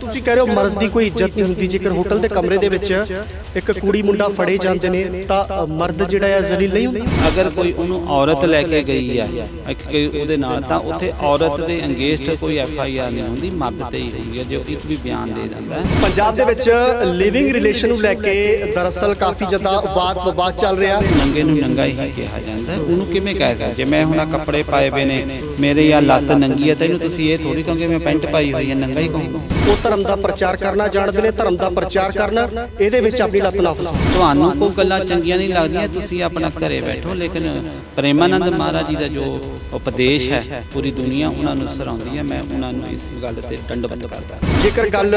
ਤੁਸੀਂ ਕਹਿ ਰਹੇ ਹੋ ਮਰਦ ਦੀ ਕੋਈ ਇੱਜ਼ਤ ਨਹੀਂ ਹੁੰਦੀ। ਜੇਕਰ ਹੋਟਲ ਦੇ ਕਮਰੇ ਦੇ ਵਿੱਚ ਇੱਕ ਕੁੜੀ ਮੁੰਡਾ ਫੜੇ ਜਾਂਦੇ ਨੇ ਤਾਂ ਮਰਦ ਜਿਹੜਾ ਹੈ ਜ਼ਲੀਲ ਨਹੀਂ ਹੁੰਦਾ। ਅਗਰ ਕੋਈ ਉਹਨੂੰ ਔਰਤ ਲੈ ਕੇ ਗਈ ਆ ਉਹਦੇ ਨਾਲ ਤਾਂ ਉੱਥੇ ਔਰਤ ਦੇ ਅੰਗੇਸਟ ਕੋਈ ਐਫ ਆਈ ਆਰ ਨਹੀਂ ਹੁੰਦੀ ਮਰਦ ਤੇ ਹੀ ਹੁੰਦੀ ਹੈ ਜੋ ਇੱਕ ਵੀ ਬਿਆਨ ਦੇ ਦਿੰਦਾ ਹੈ। ਪੰਜਾਬ ਦੇ ਵਿੱਚ ਲਿਵਿੰਗ ਰਿਲੇਸ਼ਨ ਨੂੰ ਲੈ ਕੇ ਦਰਅਸਲ ਕਾਫੀ ਜ਼ਿਆਦਾ ਵਾਦ ਵਿਵਾਦ ਚੱਲ ਰਿਹਾ। ਨੰਗੇ ਨੂੰ ਨੰਗਾ ਹੀ ਕਿਹਾ ਜਾਂਦਾ। ਉਹਨੂੰ ਕਿਵੇਂ ਕਹਿ ਸਕਦੇ? ਜੇ ਮੈਂ ਹੁਣ ਕੱਪੜੇ ਪਾਏ ਵੇ ਨੇ ਮੇਰੇ ਆ ਲੱਤ ਨੰਗੀ ਹੈ ਤੈਨੂੰ ਤੁਸੀਂ ਇਹ ਥੋੜੀ ਕਹੋਗੇ ਮੈਂ ਪੈਂਟ ਪਾਈ ਹੋਈ ਹੈ ਨੰਗਾ ਹੀ ਕਹੂੰਗਾ। ਉਹ ਧਰਮ ਦਾ ਪ੍ਰਚਾਰ ਕਰਨਾ ਜਾਣਦੇ ਨੇ ਧਰਮ ਦਾ ਪ੍ਰਚਾਰ ਕਰਨਾ ਇਹਦੇ ਵਿੱਚ ਆਪਣੀ ਲੱਤ ਨਾ ਫਸਾਓ ਤੁਹਾਨੂੰ ਕੋਈ ਗੱਲਾਂ ਚੰਗੀਆਂ ਨਹੀਂ ਲੱਗਦੀਆਂ ਤੁਸੀਂ ਆਪਣਾ ਘਰੇ ਬੈਠੋ ਲੇਕਿਨ ਪ੍ਰੇਮਾਨੰਦ ਮਹਾਰਾਜ ਜੀ ਦਾ ਜੋ ਉਪਦੇਸ਼ ਹੈ ਪੂਰੀ ਦੁਨੀਆ ਉਹਨਾਂ ਨੂੰ ਸਰਾਉਂਦੀ ਹੈ ਮੈਂ ਉਹਨਾਂ ਨੂੰ ਇਸ ਗੱਲ ਤੇ ਦੰਡਵਤ ਕਰਦਾ। ਜੇਕਰ ਗੱਲ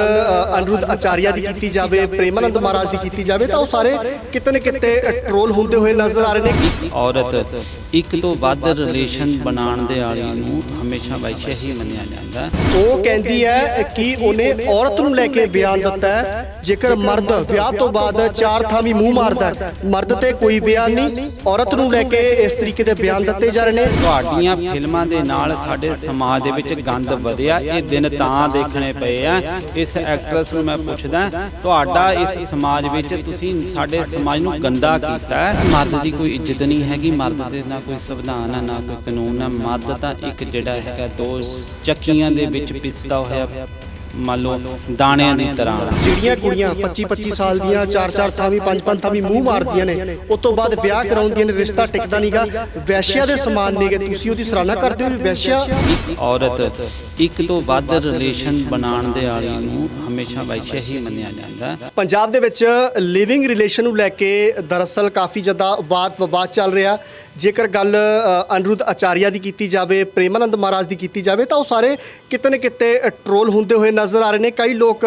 ਅਨਿਰੁੱਧ ਆਚਾਰੀਆ ਦੀ ਕੀਤੀ ਜਾਵੇ ਪ੍ਰੇਮਾਨੰਦ ਮਹਾਰਾਜ ਦੀ ਕੀਤੀ ਜਾਵੇ ਤਾਂ ਉਹ ਸਾਰੇ ਕਿਤੇ ਨਾ ਕਿਤੇ ਟ੍ਰੋਲ ਹੁੰਦੇ ਹੋਏ ਨਜ਼ਰ ਆ ਰਹੇ ਨੇ। ਔਰਤ ਇੱਕ ਤੋਂ ਵੱਧ ਰਿਲੇਸ਼ਨ ਬਣਾਉਣ ਦੇ ਵਾਲੀ ਨੂੰ ਹਮੇਸ਼ਾ ਵੈਸ਼ਯ ਹੀ ਮੰਨਿਆ ਜਾਂਦਾ। ਉਹ ਕਹਿੰਦੀ ਹੈ ਕਿ ਉਹਨੇ ਔਰਤ ਨੂੰ ਲੈ ਕੇ ਬਿਆਨ ਦਿੱਤਾ ਹੈ। ਜੇਕਰ ਮਰਦ ਵਿਆਹ ਤੋਂ ਬਾਅਦ ਚਾਰ ਥਾਂ ਵੀ ਮੂੰਹ ਮਾਰਦਾ ਹੈ ਮਰਦ ਤੇ ਕੋਈ ਬਿਆਨ ਨਹੀਂ। ਔਰਤ ਨੂੰ ਲੈ ਕੇ ਇਸ ਤਰੀਕੇ ਦੇ ਬਿਆਨ ਦਿੱਤੇ ਜਾ ਰਹੇ ਨੇ। ਤੁਹਾਡੀਆਂ ਫਿਲਮਾਂ ਦੇ ਨਾਲ ਸਾਡੇ ਸਮਾਜ ਦੇ ਵਿੱਚ ਗੰਦ ਵਧਿਆ ਇਹ ਦਿਨ ਤਾਂ ਦੇਖਣੇ ਪਏ ਆ। ਇਸ ਐਕਟਰੈਸ ਨੂੰ ਮੈਂ ਪੁੱਛਦਾ ਤੁਹਾਡਾ ਇਸ ਸਮਾਜ ਵਿੱਚ ਤੁਸੀਂ ਸਾਡੇ ਸਮਾਜ ਨੂੰ ਗੰਦਾ ਕੀਤਾ ਹੈ? ਮਰਦ ਦੀ ਕੋਈ ਇੱਜ਼ਤ ਨਹੀਂ ਹੈਗੀ ਮਰਦ ਦੇ ਨਾ ਕੋਈ ਸੰਵਿਧਾਨ ਹੈ ਨਾ ਕੋਈ ਕਾਨੂੰਨ ਹੈ ਮਰਦ ਤਾਂ ਇੱਕ ਜਿਹੜਾ ਹੈਗਾ ਦੋ ਚੱਕੀਆਂ ਦੇ ਵਿੱਚ ਪਿਸਦਾ ਹੋਇਆ। ਮੰਨ ਲਓ ਦਾਣਿਆਂ ਦੀ ਤਰ੍ਹਾਂ। ਜਿਹੜੀਆਂ ਕੁੜੀਆਂ 25 25 ਸਾਲ ਦੀਆਂ ਚਾਰ ਚਾਰ ਥਾਂ ਵੀ ਪੰਜ ਪੰਜ ਥਾਂ ਵੀ ਮੂੰਹ ਮਾਰਦੀਆਂ ਨੇ ਉਸ ਤੋਂ ਬਾਅਦ ਵਿਆਹ ਕਰਾਉਂਦੀਆਂ ਨੇ ਰਿਸ਼ਤਾ ਟਿਕਦਾ ਨਹੀਂਗਾ ਵੈਸ਼ਿਆ ਦੇ ਸਮਾਨ ਨੇਗੇ ਤੁਸੀਂ ਉਹਦੀ ਸਰਾਹਨਾ ਕਰਦੇ ਹੋ ਵੀ ਵੈਸ਼ਿਆ? ਔਰਤ ਇੱਕ ਤੋਂ ਵੱਧ ਰਿਲੇਸ਼ਨ ਬਣਾਉਣ ਦੇ ਵਾਲੀ ਨੂੰ ਹਮੇਸ਼ਾ ਵੈਸ਼ਯ ਹੀ ਮੰਨਿਆ ਜਾਂਦਾ ਪੰਜਾਬ ਦੇ ਵਿੱਚ ਲਿਵਿੰਗ ਰਿਲੇਸ਼ਨ ਨੂੰ ਲੈ ਕੇ ਦਰਅਸਲ ਕਾਫੀ ਜ਼ਿਆਦਾ ਵਾਦ ਵਿਵਾਦ ਚੱਲ ਰਿਹਾ ਜੇਕਰ ਗੱਲ ਅ, ਅਨਿਰੁੱਧ ਆਚਾਰੀਆ ਦੀ ਕੀਤੀ ਜਾਵੇ ਪ੍ਰੇਮਾਨੰਦ ਮਹਾਰਾਜ ਦੀ ਕੀਤੀ ਜਾਵੇ ਤਾਂ ਉਹ ਸਾਰੇ ਕਿਤੇ ਨਾ ਕਿਤੇ ਟ੍ਰੋਲ ਹੁੰਦੇ ਹੋਏ ਨਜ਼ਰ ਆ ਰਹੇ ਨੇ। ਕਈ ਲੋਕ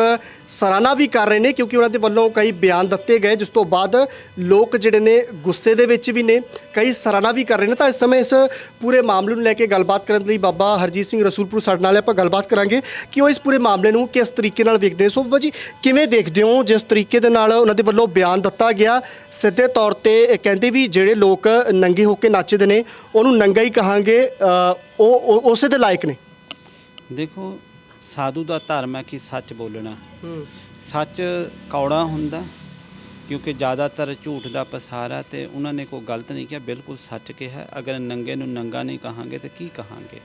ਸਰਾਹਨਾ ਵੀ ਕਰ ਰਹੇ ਨੇ ਕਿਉਂਕਿ ਉਹਨਾਂ ਦੇ ਵੱਲੋਂ ਕਈ ਬਿਆਨ ਦਿੱਤੇ ਗਏ, ਜਿਸ ਤੋਂ ਬਾਅਦ ਲੋਕ ਜਿਹੜੇ ਨੇ ਗੁੱਸੇ ਦੇ ਵਿੱਚ ਵੀ ਨੇ, ਕਈ ਸਰਾਹਨਾ ਵੀ ਕਰ ਰਹੇ ਨੇ। ਤਾਂ ਇਸ ਸਮੇਂ ਇਸ ਪੂਰੇ ਮਾਮਲੇ ਨੂੰ ਲੈ ਕੇ ਗੱਲਬਾਤ ਕਰਨ ਲਈ ਬਾਬਾ ਹਰਜੀਤ ਸਿੰਘ ਰਸੂਲਪੁਰ ਸਾਡੇ ਨਾਲ ਆਪਾਂ ਗੱਲਬਾਤ ਕਰਾਂਗੇ ਕਿ ਉਹ ਇਸ ਪੂਰੇ ਮਾਮਲੇ ਨੂੰ ਕਿਸ ਤਰੀਕੇ ਨਾਲ ਵੇਖਦੇ ਸੋ ਬਾਬਾ ਜੀ, ਕਿਵੇਂ ਦੇਖਦੇ ਹੋ ਜਿਸ ਤਰੀਕੇ ਦੇ ਨਾਲ ਉਹਨਾਂ ਦੇ ਵੱਲੋਂ ਬਿਆਨ ਦਿੱਤਾ ਗਿਆ? ਸਿੱਧੇ ਤੌਰ ਤੇ ਕਹਿੰਦੇ ਵੀ ਜਿਹੜੇ ਲੋਕ ਨੰਗੇ ਹੋ ਕੇ ਨੱਚਦੇ ਨੇ, ਉਹਨੂੰ ਨੰਗਾ ਹੀ ਕਹਾਂਗੇ ਉਹ- ਉਸੇ ਦੇ ਲਾਇਕ ਨੇ। ਦੇਖੋ ਸਾਧੂ ਦਾ ਧਰਮ ਹੈ ਕਿ ਸੱਚ ਬੋਲਣਾ। ਸੱਚ ਕੌੜਾ ਹੁੰਦਾ ਕਿਉਂਕਿ ਜ਼ਿਆਦਾਤਰ ਝੂਠ ਦਾ ਪਸਾਰਾ ਤੇ ਉਹਨਾਂ ਨੇ ਕੋਈ ਗਲਤ ਨਹੀਂ ਕਿਹਾ ਬਿਲਕੁਲ ਸੱਚ ਕਿਹਾ। ਅਗਰ ਨੰਗੇ ਨੂੰ ਨੰਗਾ ਨਹੀਂ ਕਹਾਂਗੇ ਤੇ ਕੀ ਕਹਾਂਗੇ?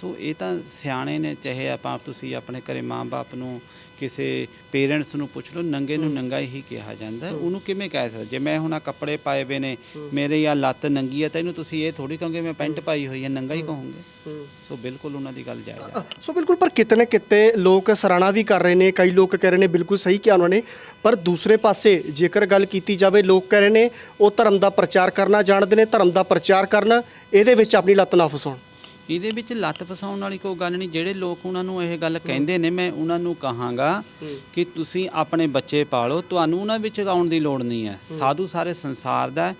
ਸੋ ਇਹ ਤਾਂ ਸਿਆਣੇ ਨੇ ਚਾਹੇ ਆਪਾਂ ਤੁਸੀਂ ਆਪਣੇ ਘਰੇ ਮਾਂ-ਬਾਪ ਨੂੰ ਕਿਸੇ ਪੇਰੈਂਟਸ ਨੂੰ ਪੁੱਛ ਲਓ ਨੰਗੇ ਨੂੰ ਨੰਗਾ ਹੀ ਕਿਹਾ ਜਾਂਦਾ। ਉਹਨੂੰ ਕਿਵੇਂ ਕਹਿ ਸਕਦੇ? ਜੇ ਮੈਂ ਹੁਣ ਆਹ ਕੱਪੜੇ ਪਾਏ ਵੇ ਨੇ ਮੇਰੇ ਆ ਲੱਤ ਨੰਗੀ ਹੈ ਤੈਨੂੰ ਤੁਸੀਂ ਇਹ ਥੋੜੀ ਕਹੋਗੇ ਮੈਂ ਪੈਂਟ ਪਾਈ ਹੋਈ ਹੈ ਨੰਗਾ ਹੀ ਕਹੋਗੇ? ਸੋ ਬਿਲਕੁਲ ਉਹਨਾਂ ਦੀ ਗੱਲ ਜਾਇਜ਼ ਹੈ। ਸੋ ਬਿਲਕੁਲ ਪਰ ਕਿਤੇ ਨਾ ਕਿਤੇ ਲੋਕ ਸਰਾਹਨਾ ਵੀ ਕਰ ਰਹੇ ਨੇ ਕਈ ਲੋਕ ਕਹਿ ਰਹੇ ਨੇ ਬਿਲਕੁਲ ਸਹੀ ਕਿਹਾ ਉਹਨਾਂ ਨੇ ਪਰ ਦੂਸਰੇ ਪਾਸੇ ਜੇਕਰ ਗੱਲ ਕੀਤੀ ਜਾਵੇ ਲੋਕ ਕਹਿ ਰਹੇ ਨੇ ਉਹ ਧਰਮ ਦਾ ਪ੍ਰਚਾਰ ਕਰਨਾ ਜਾਣਦੇ ਨੇ ਧਰਮ ਦਾ ਪ੍ਰਚਾਰ ਕਰਨਾ ਇਹਦੇ ਵਿੱਚ ਆਪਣੀ ਲੱਤ ਨਾ ਫਸਾਉਣ। ਇਹਦੇ ਵਿੱਚ ਲੱਤ ਫਸਾਉਣ ਵਾਲੀ ਕੋਈ ਗੱਲ ਨਹੀਂ ਜਿਹੜੇ ਲੋਕ ਉਹਨਾਂ ਨੂੰ ਇਹ ਗੱਲ ਕਹਿੰਦੇ ਨੇ ਮੈਂ ਉਹਨਾਂ ਨੂੰ ਕਹਾਂਗਾ ਕਿ ਤੁਸੀਂ ਆਪਣੇ ਬੱਚੇ ਪਾਲੋ ਤੁਹਾਨੂੰ ਉਹਨਾਂ ਵਿੱਚ ਆਉਣ ਦੀ ਲੋੜ ਨਹੀਂ ਹੈ। ਸਾਧੂ ਸਾਰੇ ਸੰਸਾਰ ਦਾ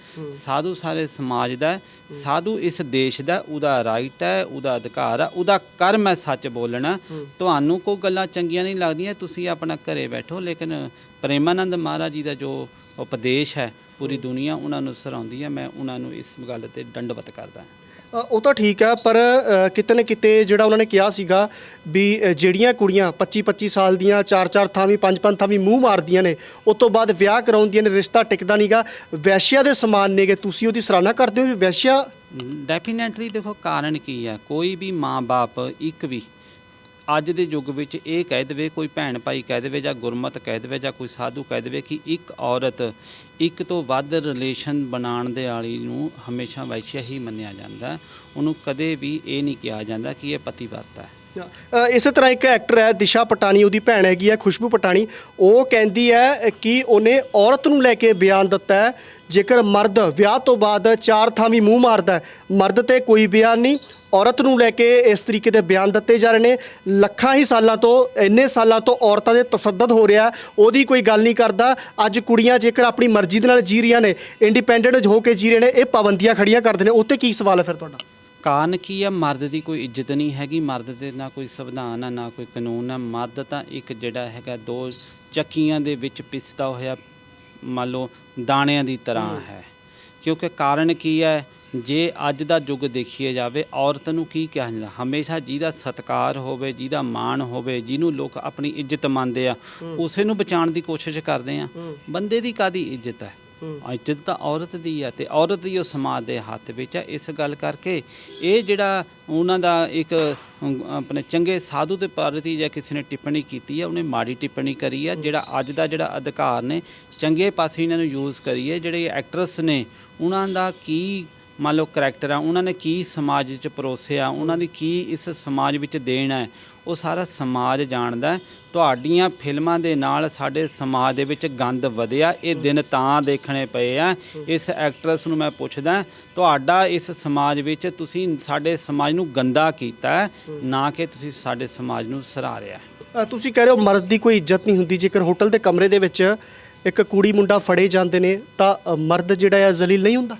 ਸਾਧੂ ਸਾਰੇ ਸਮਾਜ ਦਾ ਸਾਧੂ ਇਸ ਦੇਸ਼ ਦਾ ਉਹਦਾ ਰਾਈਟ ਹੈ ਉਹਦਾ ਅਧਿਕਾਰ ਹੈ ਉਹਦਾ ਕਰਮ ਹੈ ਸੱਚ ਬੋਲਣਾ। ਤੁਹਾਨੂੰ ਕੋਈ ਗੱਲਾਂ ਚੰਗੀਆਂ ਨਹੀਂ ਲੱਗਦੀਆਂ ਤੁਸੀਂ ਆਪਣਾ ਘਰੇ ਬੈਠੋ ਲੇਕਿਨ ਪ੍ਰੇਮਾਨੰਦ ਮਹਾਰਾਜ ਜੀ ਦਾ ਜੋ ਉਪਦੇਸ਼ ਹੈ ਪੂਰੀ ਦੁਨੀਆ ਉਹਨਾਂ ਨੂੰ ਸਰਾਉਂਦੀ ਹੈ ਮੈਂ ਉਹਨਾਂ ਨੂੰ ਇਸ ਗੱਲ ਤੇ ਦੰਡਵਤ ਕਰਦਾ ਹਾਂ। ਅ, ਉਹ ਤਾਂ ਠੀਕ ਹੈ ਪਰ ਅ, ਕਿਤੇ ਨਾ ਕਿਤੇ ਜਿਹੜਾ ਉਹਨਾਂ ਨੇ ਕਿਹਾ ਸੀਗਾ ਵੀ ਅ, ਜਿਹੜੀਆਂ ਕੁੜੀਆਂ 25 25 ਸਾਲ ਦੀਆਂ ਚਾਰ ਚਾਰ ਥਾਂ ਵੀ ਪੰਜ ਪੰਜ ਥਾਂ ਵੀ ਮੂੰਹ ਮਾਰਦੀਆਂ ਨੇ ਉਸ ਤੋਂ ਬਾਅਦ ਵਿਆਹ ਕਰਾਉਂਦੀਆਂ ਨੇ ਰਿਸ਼ਤਾ ਟਿਕਦਾ ਨਹੀਂਗਾ ਵੈਸ਼ਿਆ ਦੇ ਸਮਾਨ ਨੇਗੇ ਤੁਸੀਂ ਉਹਦੀ ਸਰਾਹਨਾ ਕਰਦੇ ਹੋ ਵੀ ਵੈਸ਼ਿਆ? ਡੈਫੀਨੈਟਲੀ ਦੇਖੋ ਕਾਰਨ ਕੀ ਹੈ ਕੋਈ ਵੀ ਮਾਂ-ਬਾਪ ਇੱਕ ਵੀ ਅੱਜ ਦੇ ਯੁੱਗ ਵਿੱਚ ਇਹ ਕਹਿ ਦੇਵੇ, ਕੋਈ ਭੈਣ ਭਾਈ ਕਹਿ ਦੇਵੇ ਜਾਂ ਗੁਰਮਤ ਕਹਿ ਦੇਵੇ ਜਾਂ ਕੋਈ ਸਾਧੂ ਕਹਿ ਦੇਵੇ ਕਿ ਇੱਕ ਔਰਤ ਇੱਕ ਤੋਂ ਵੱਧ ਰਿਲੇਸ਼ਨ ਬਣਾਉਣ ਦੇ ਵਾਲੀ ਨੂੰ ਹਮੇਸ਼ਾ ਵੈਸ਼ਯ ਹੀ ਮੰਨਿਆ ਜਾਂਦਾ। ਉਹਨੂੰ ਕਦੇ ਵੀ ਇਹ ਨਹੀਂ ਕਿਹਾ ਜਾਂਦਾ ਕਿ ਇਹ ਪਤੀਵਰਤਾ ਹੈ। ਇਸੇ ਤਰ੍ਹਾਂ ਇੱਕ ਐਕਟਰ ਹੈ ਦਿਸ਼ਾ ਪਟਾਨੀ ਉਹਦੀ ਭੈਣ ਹੈਗੀ ਹੈ ਖੁਸ਼ਬੂ ਪਟਾਨੀ ਉਹ ਕਹਿੰਦੀ ਹੈ ਕਿ ਉਹਨੇ ਔਰਤ ਨੂੰ ਲੈ ਕੇ ਬਿਆਨ ਦਿੱਤਾ ਹੈ ਜੇਕਰ ਮਰਦ ਵਿਆਹ ਤੋਂ ਬਾਅਦ ਚਾਰ ਥਾਂ ਵੀ ਮੂੰਹ ਮਾਰਦਾ ਹੈ, ਮਰਦ ਤੇ ਕੋਈ ਬਿਆਨ ਨਹੀਂ ਔਰਤ ਨੂੰ ਲੈ ਕੇ ਇਸ ਤਰੀਕੇ ਦੇ ਬਿਆਨ ਦਿੱਤੇ ਜਾ ਰਹੇ ਨੇ। ਲੱਖਾਂ ਹੀ ਸਾਲਾਂ ਤੋਂ ਇੰਨੇ ਸਾਲਾਂ ਤੋਂ ਔਰਤਾਂ ਦੇ ਤਸੱਦਦ ਹੋ ਰਿਹਾ ਉਹਦੀ ਕੋਈ ਗੱਲ ਨਹੀਂ ਕਰਦਾ। ਅੱਜ ਕੁੜੀਆਂ ਜੇਕਰ ਆਪਣੀ ਮਰਜ਼ੀ ਦੇ ਨਾਲ ਜੀ ਰਹੀਆਂ ਨੇ ਇੰਡੀਪੈਂਡੈਂਟ ਹੋ ਕੇ ਜੀ ਰਹੇ ਨੇ ਇਹ ਪਾਬੰਦੀਆਂ ਖੜੀਆਂ ਕਰਦੇ ਨੇ। ਉੱਤੇ ਕੀ ਸਵਾਲ ਹੈ ਫਿਰ ਤੁਹਾਡਾ? ਕਾਰਨ ਕੀ ਹੈ ਮਰਦ ਦੀ ਕੋਈ ਇੱਜ਼ਤ ਨਹੀਂ ਹੈਗੀ ਮਰਦ ਦੇ ਨਾ ਕੋਈ ਸੰਵਿਧਾਨ ਹੈ ਨਾ ਕੋਈ ਕਾਨੂੰਨ ਹੈ ਮਰਦ ਤਾਂ ਇੱਕ ਜਿਹੜਾ ਹੈਗਾ ਦੋ ਚੱਕੀਆਂ ਦੇ ਵਿੱਚ ਪਿਸਦਾ ਹੋਇਆ ਮੰਨ ਲਓ ਦਾਣਿਆਂ ਦੀ ਤਰ੍ਹਾਂ ਹੈ। ਕਿਉਂਕਿ ਕਾਰਨ ਕੀ ਹੈ ਜੇ ਅੱਜ ਦਾ ਯੁੱਗ ਦੇਖੀਏ ਜਾਵੇ ਔਰਤ ਨੂੰ ਕੀ ਕਿਹਾ ਜਾਂਦਾ? ਹਮੇਸ਼ਾ ਜਿਹਦਾ ਸਤਕਾਰ ਹੋਵੇ ਜਿਹਦਾ ਮਾਣ ਹੋਵੇ ਜਿਹਨੂੰ ਲੋਕ ਆਪਣੀ ਇੱਜ਼ਤ ਮੰਨਦੇ ਆ ਉਸੇ ਨੂੰ ਬਚਾਉਣ ਦੀ ਕੋਸ਼ਿਸ਼ ਕਰਦੇ ਆ। ਬੰਦੇ ਦੀ ਕਾਦੀ ਇੱਜ਼ਤ ਹੈ? ਇੱਜ਼ਤ ਤਾਂ ਔਰਤ ਦੀ ਆ ਤੇ ਔਰਤ ਹੀ ਉਹ ਸਮਾਜ ਦੇ ਹੱਥ ਵਿੱਚ ਹੈ ਇਸ ਗੱਲ ਕਰਕੇ ਇਹ ਜਿਹੜਾ ਉਹਨਾਂ ਦਾ ਇੱਕ ਆਪਣੇ ਚੰਗੇ ਸਾਧੂ ਦੇ ਪ੍ਰਤੀ ਜਾਂ ਕਿਸੇ ਨੇ ਟਿੱਪਣੀ ਕੀਤੀ ਹੈ ਉਹਨੇ ਮਾੜੀ ਟਿੱਪਣੀ ਕਰੀ ਹੈ ਜਿਹੜਾ ਅੱਜ ਦਾ ਜਿਹੜਾ ਅਧਿਕਾਰ ਨੇ, ਚੰਗੇ ਪਾਸੇ ਇਹਨਾਂ ਨੂੰ ਯੂਜ਼ ਕਰੀਏ ਜਿਹੜੇ ਐਕਟਰਸ ਨੇ, ਉਹਨਾਂ ਦਾ ਕੀ ਮੰਨ ਲਓ ਕਰੈਕਟਰ ਆ, ਉਹਨਾਂ ਨੇ ਕੀ ਸਮਾਜ ਵਿੱਚ ਪਰੋਸਿਆ, ਉਹਨਾਂ ਦੀ ਕੀ ਇਸ ਸਮਾਜ ਵਿੱਚ ਦੇਣ ਹੈ ਉਹ ਸਾਰਾ ਸਮਾਜ ਜਾਣਦਾ ਹੈ। ਤੁਹਾਡੀਆਂ ਫਿਲਮਾਂ ਦੇ ਨਾਲ ਸਾਡੇ ਸਮਾਜ ਦੇ ਵਿੱਚ ਗੰਦ ਵਧਿਆ। ਇਹ ਦਿਨ ਤਾਂ ਦੇਖਣੇ ਪਏ ਆ। ਇਸ ਐਕਟਰਸ ਨੂੰ ਮੈਂ ਪੁੱਛਦਾ ਤੁਹਾਡਾ ਇਸ ਸਮਾਜ ਵਿੱਚ ਤੁਸੀਂ ਸਾਡੇ ਸਮਾਜ ਨੂੰ ਗੰਦਾ ਕੀਤਾ ਹੈ, ਨਾ ਕਿ ਤੁਸੀਂ ਸਾਡੇ ਸਮਾਜ ਨੂੰ ਸਰਾਰਿਆ ਅ, ਤੁਸੀਂ ਕਹਿ ਰਹੇ ਹੋ ਮਰਦ ਦੀ ਕੋਈ ਇੱਜ਼ਤ ਨਹੀਂ ਹੁੰਦੀ। ਜੇਕਰ ਹੋਟਲ ਦੇ ਕਮਰੇ ਦੇ ਵਿੱਚ ਇੱਕ ਕੁੜੀ ਮੁੰਡਾ ਫੜੇ ਜਾਂਦੇ ਨੇ ਤਾਂ ਅ, ਮਰਦ ਜਿਹੜਾ ਹੈ ਜ਼ਲੀਲ ਨਹੀਂ ਹੁੰਦਾ?